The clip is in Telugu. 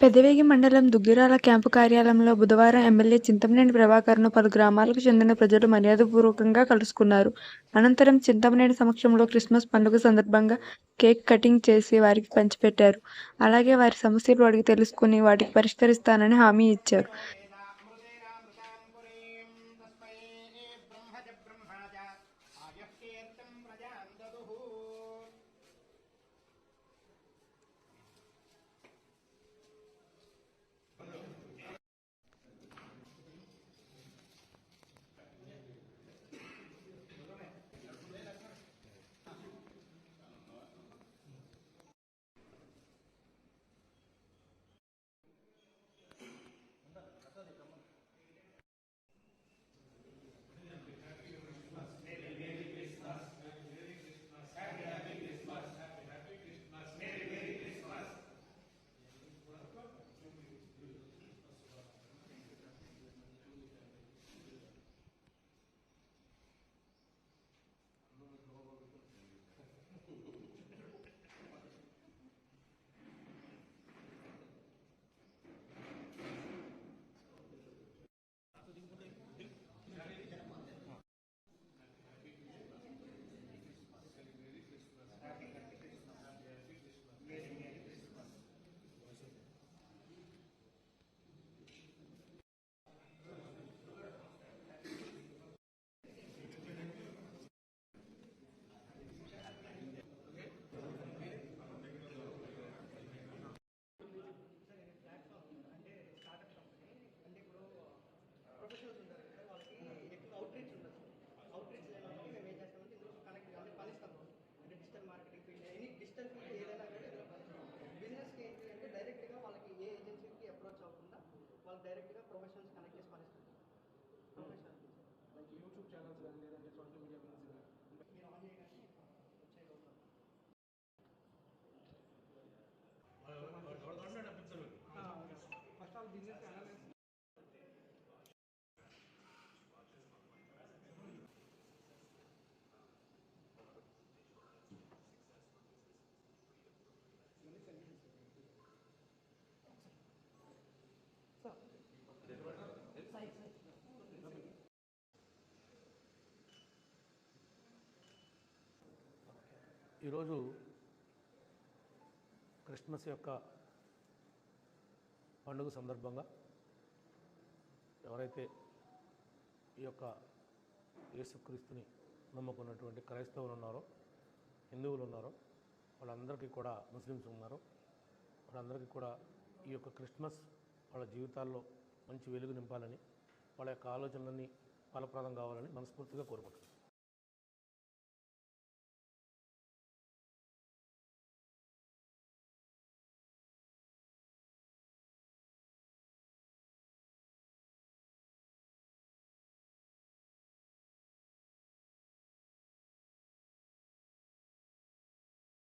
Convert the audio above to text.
పెదవేగి మండలం దుగ్గిరాల క్యాంపు కార్యాలయంలో బుధవారం ఎమ్మెల్యే చింతమనేని ప్రభాకర్ను పలు గ్రామాలకు చెందిన ప్రజలు మర్యాదపూర్వకంగా కలుసుకున్నారు. అనంతరం చింతమనేని సమక్షంలో క్రిస్మస్ పండుగ సందర్భంగా కేక్ కటింగ్ చేసి వారికి పంచిపెట్టారు. అలాగే వారి సమస్యలు అడిగి తెలుసుకుని వాటికి పరిష్కరిస్తానని హామీ ఇచ్చారు. లైక్ యూట్యూబ్ ఛానల్స్ కానీ లేదంటే సోషల్ మీడియా ఈరోజు క్రిస్మస్ యొక్క పండుగ సందర్భంగా ఎవరైతే ఈ యొక్క యేసుక్రీస్తుని నమ్ముకున్నటువంటి క్రైస్తవులు ఉన్నారో హిందువులు ఉన్నారో వాళ్ళందరికీ కూడా ముస్లిమ్స్ ఉన్నారు. వాళ్ళందరికీ కూడా ఈ యొక్క క్రిస్మస్ వాళ్ళ జీవితాల్లో మంచి వెలుగు నింపాలని వాళ్ళ యొక్క ఆలోచనలన్నీ ఫలప్రదం కావాలని మనస్ఫూర్తిగా కోరుకుంటున్నాను